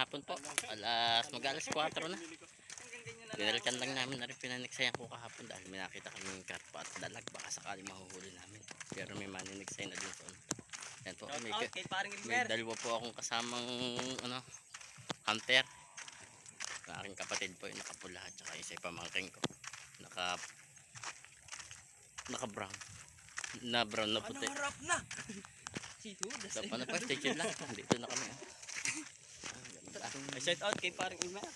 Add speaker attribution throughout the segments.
Speaker 1: hapon po. Alas, mag alas 4 na. Binalikan lang namin na rin pinanigsayan ko kahapon dahil may nakita kami yung karpa at dalag baka sakali mahuhuli namin. Pero may maninigsayan na din ano. Yan po, may,
Speaker 2: Shout out kay paring
Speaker 1: may dalawa po akong kasamang ano, hunter. Ang aking kapatid po yung nakapula at saka isa yung pamangking ko. Naka naka brown. Na brown na
Speaker 2: Ano
Speaker 1: puti.
Speaker 2: harap na? Sito,
Speaker 1: So, paano pa, stay lang. Dito na kami. ah.
Speaker 2: Ay, shout out kay paring Ilmer.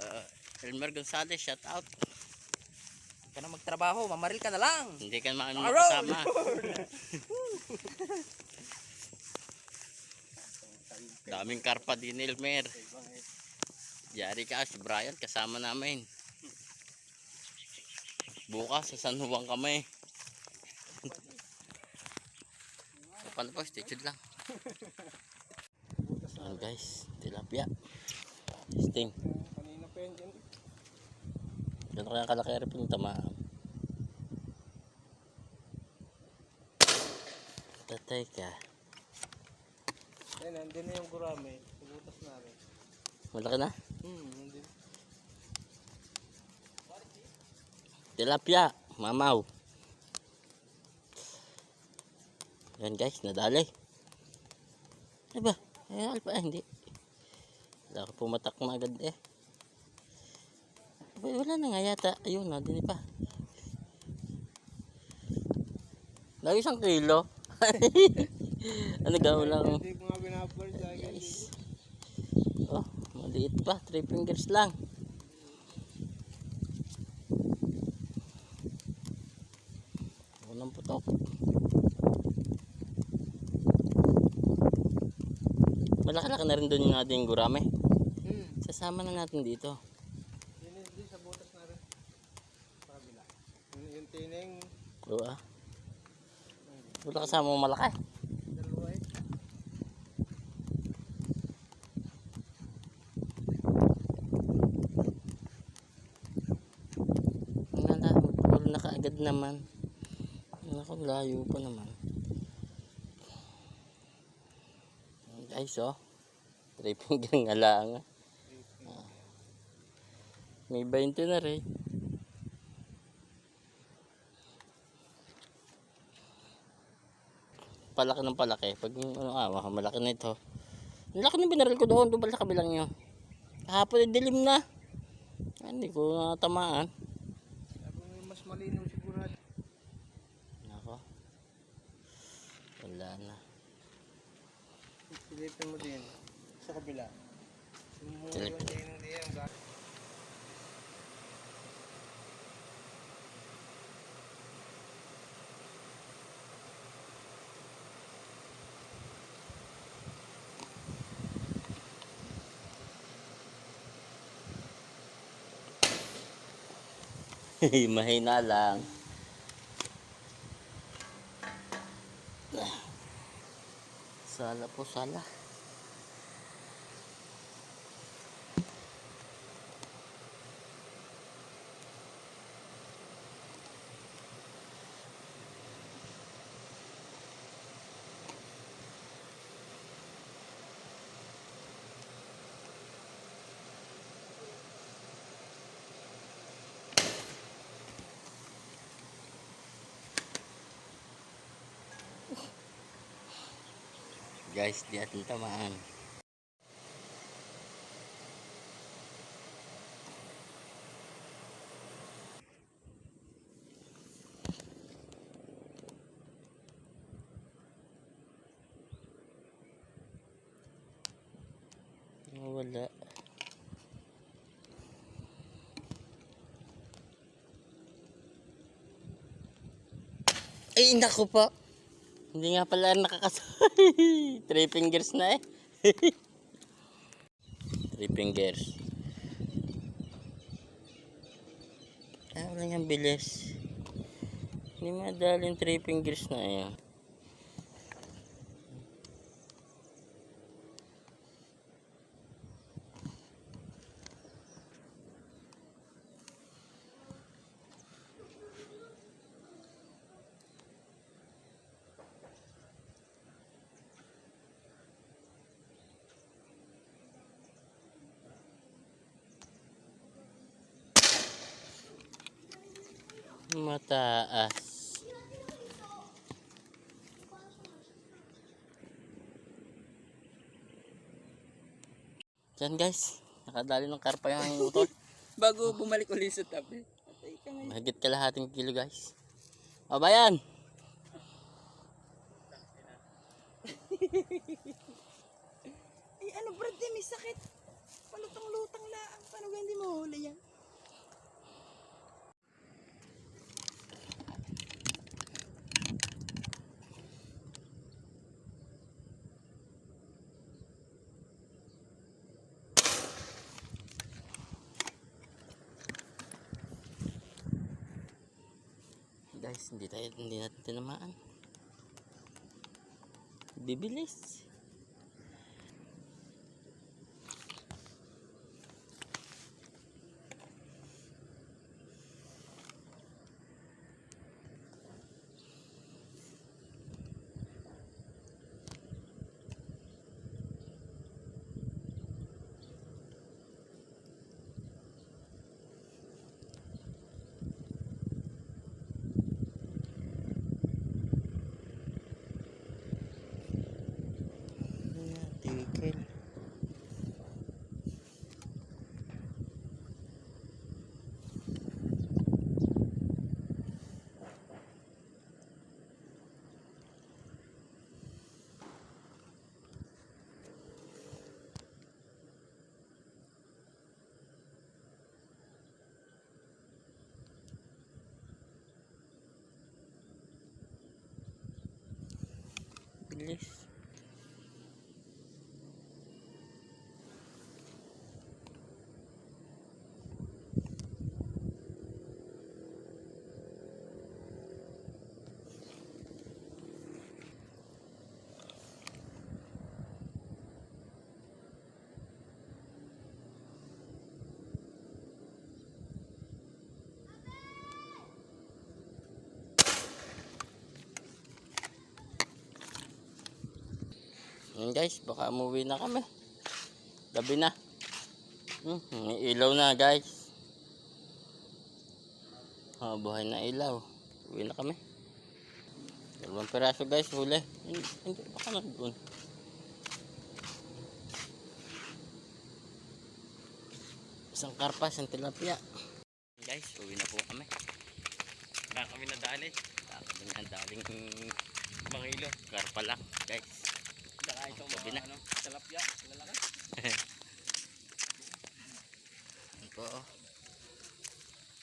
Speaker 1: Uh, Elmer Gonzalez, shout out.
Speaker 2: Huwag ka na magtrabaho, mamaril ka na lang.
Speaker 1: Hindi ka naman makasama. Daming karpa din ni Elmer. Yari ka, si Brian, kasama namin. Bukas, sa San Juan kami. Paano po, stay tuned lang. Ayan guys, tilapia. Sting.
Speaker 2: Kanina pa yan dyan.
Speaker 1: Gano'n kaya kalaki rin yung tamaan. Tatay ka.
Speaker 2: Ayun, nandun na yung gurame. Pubutas namin.
Speaker 1: Malaki na?
Speaker 2: Hmm, nandun.
Speaker 1: Tilapia. Mamaw. Yan guys, nadali. Ano ba? Eh, alpa, hindi. Wala ko pumatak na agad eh. Wala na nga yata. Ayun, nadini pa. Lagi isang kilo. ano gawin lang?
Speaker 2: Hindi ko nga binabal sa akin.
Speaker 1: Guys. Oh, maliit pa. Three fingers lang. Unang putok. Malaki-laki na rin doon yung ating gurame. Sasama na natin dito.
Speaker 2: Yun sa butas na rin. Sa kabila. Yung, yung tining,
Speaker 1: Oo ah. Wala kasama mong malaki.
Speaker 2: dalawa eh.
Speaker 1: Na kaagad naman. Ako, layo pa naman. Guys, oh. Finger nga lang. May 20 na rin. Palaki ng palaki. Pag yung ano, ah, malaki na ito. Ang laki ng binaril ko doon, doon pala sa kabilang nyo. Kahapon, eh, dilim na. Hindi ko natamaan.
Speaker 2: Sabi mo mas malinaw sigurado.
Speaker 1: Nako. Wala na.
Speaker 2: Silipin mo din. Sa kabila. Yung
Speaker 1: Silip. Mahina lang. Sala po, sala. Guys, di atin tamaan. Wala. Ay, naku po. Hindi nga pala nakakasay. Three fingers na eh. Three fingers. Ah, wala niyang bilis. Hindi madaling three fingers na yan. Mataas. Diyan guys, nakadali ng karpa yung utol.
Speaker 3: Bago bumalik ulit sa tabi.
Speaker 1: Mahigit kalahating kilo guys. O bayan!
Speaker 3: Ay, ano Brad, may sakit. Palutang-lutang lang. Paano hindi mo huli yan?
Speaker 1: Guys, hindi tayo, hindi natin tinamaan. Bibilis. Bilis. Yun guys, baka umuwi na kami. Gabi na. Hmm, may ilaw na guys. Oh, buhay na ilaw. Uwi na kami. Dalawang piraso guys, huli. Hindi, baka nandun. Isang karpas, isang tilapia. Guys, uwi na po kami.
Speaker 2: Baka kami nadali.
Speaker 1: Kami na daling
Speaker 2: Mga ilo.
Speaker 1: karpa lang, guys.
Speaker 2: Saka itong
Speaker 1: Gabi na.
Speaker 2: mga ano, talapya. Lalaki.
Speaker 1: Po.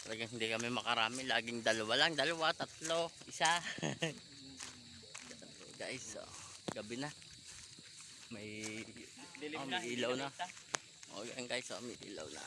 Speaker 1: Talagang hindi kami makarami. Laging dalawa lang. Dalawa, tatlo, isa. Guys, so, gabi na. May,
Speaker 2: na.
Speaker 1: may ilaw na. oh, yan guys, so, may ilaw na.